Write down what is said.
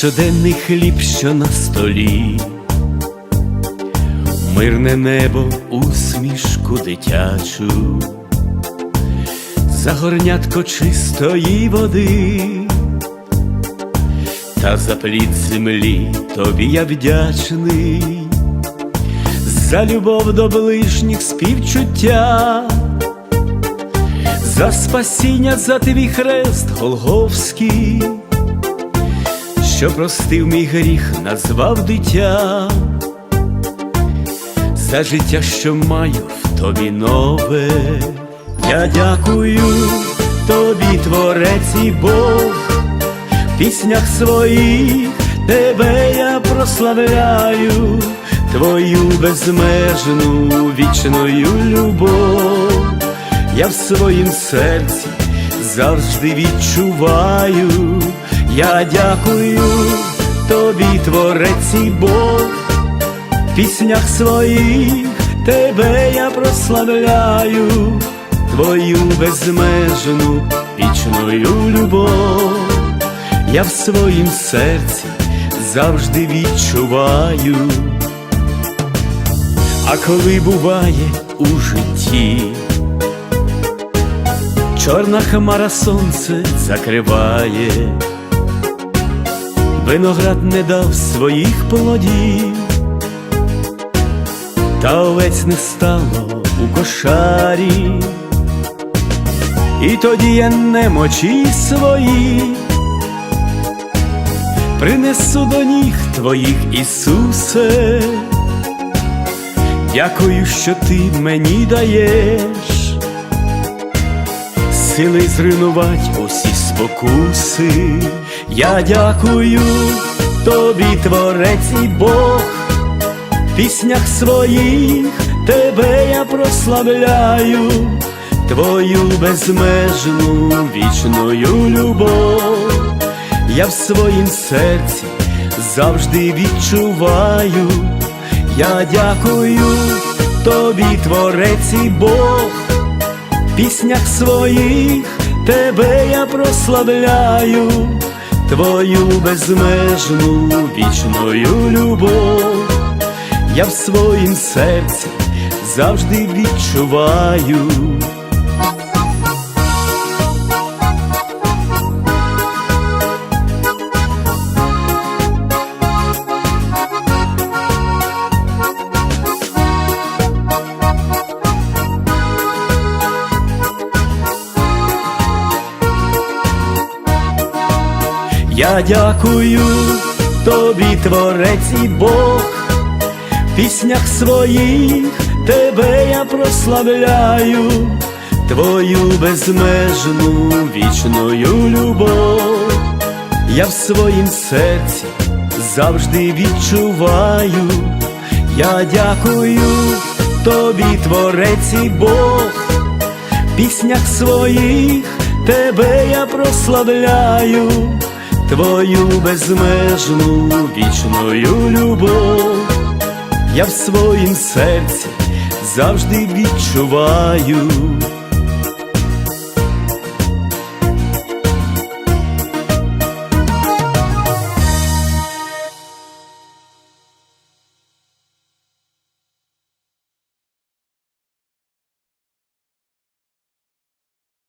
щоденний хліб, що на столі, мирне небо, усмішку дитячу, за горнятко чистої води, та за плід землі тобі я вдячний, за любов до ближніх співчуття. За спасіння за твій хрест Голговський, що простив мій гріх, назвав дитя, за життя, що маю в тобі нове, я дякую тобі, творець і Бог, в піснях своїх тебе я прославляю, твою безмежну вічною любов. Я в своїм серці завжди відчуваю, я дякую тобі, творець Бог, в піснях своїх тебе я прославляю, твою безмежну вічною любов, я в своїм серці завжди відчуваю, а коли буває у житті. Чорна хмара сонце закриває, виноград не дав своїх плодів, та овець не стало у кошарі, і тоді я немочі свої, принесу до ніг твоїх, Ісусе, дякую, що ти мені даєш сили зруйнувать усі спокуси. Я дякую тобі, творець і Бог, в піснях своїх тебе я прославляю, твою безмежну вічною любов, я в своїм серці завжди відчуваю, я дякую тобі, творець і Бог. В піснях своїх тебе я прославляю, твою безмежну вічною любов, я в своїм серці завжди відчуваю. Я дякую тобі, творець і Бог, в піснях своїх тебе я прославляю, твою безмежну вічною любов, я в своїм серці завжди відчуваю, я дякую тобі, творець і Бог, в піснях своїх тебе я прославляю твою безмежну вічною любов, я в своїм серці завжди відчуваю.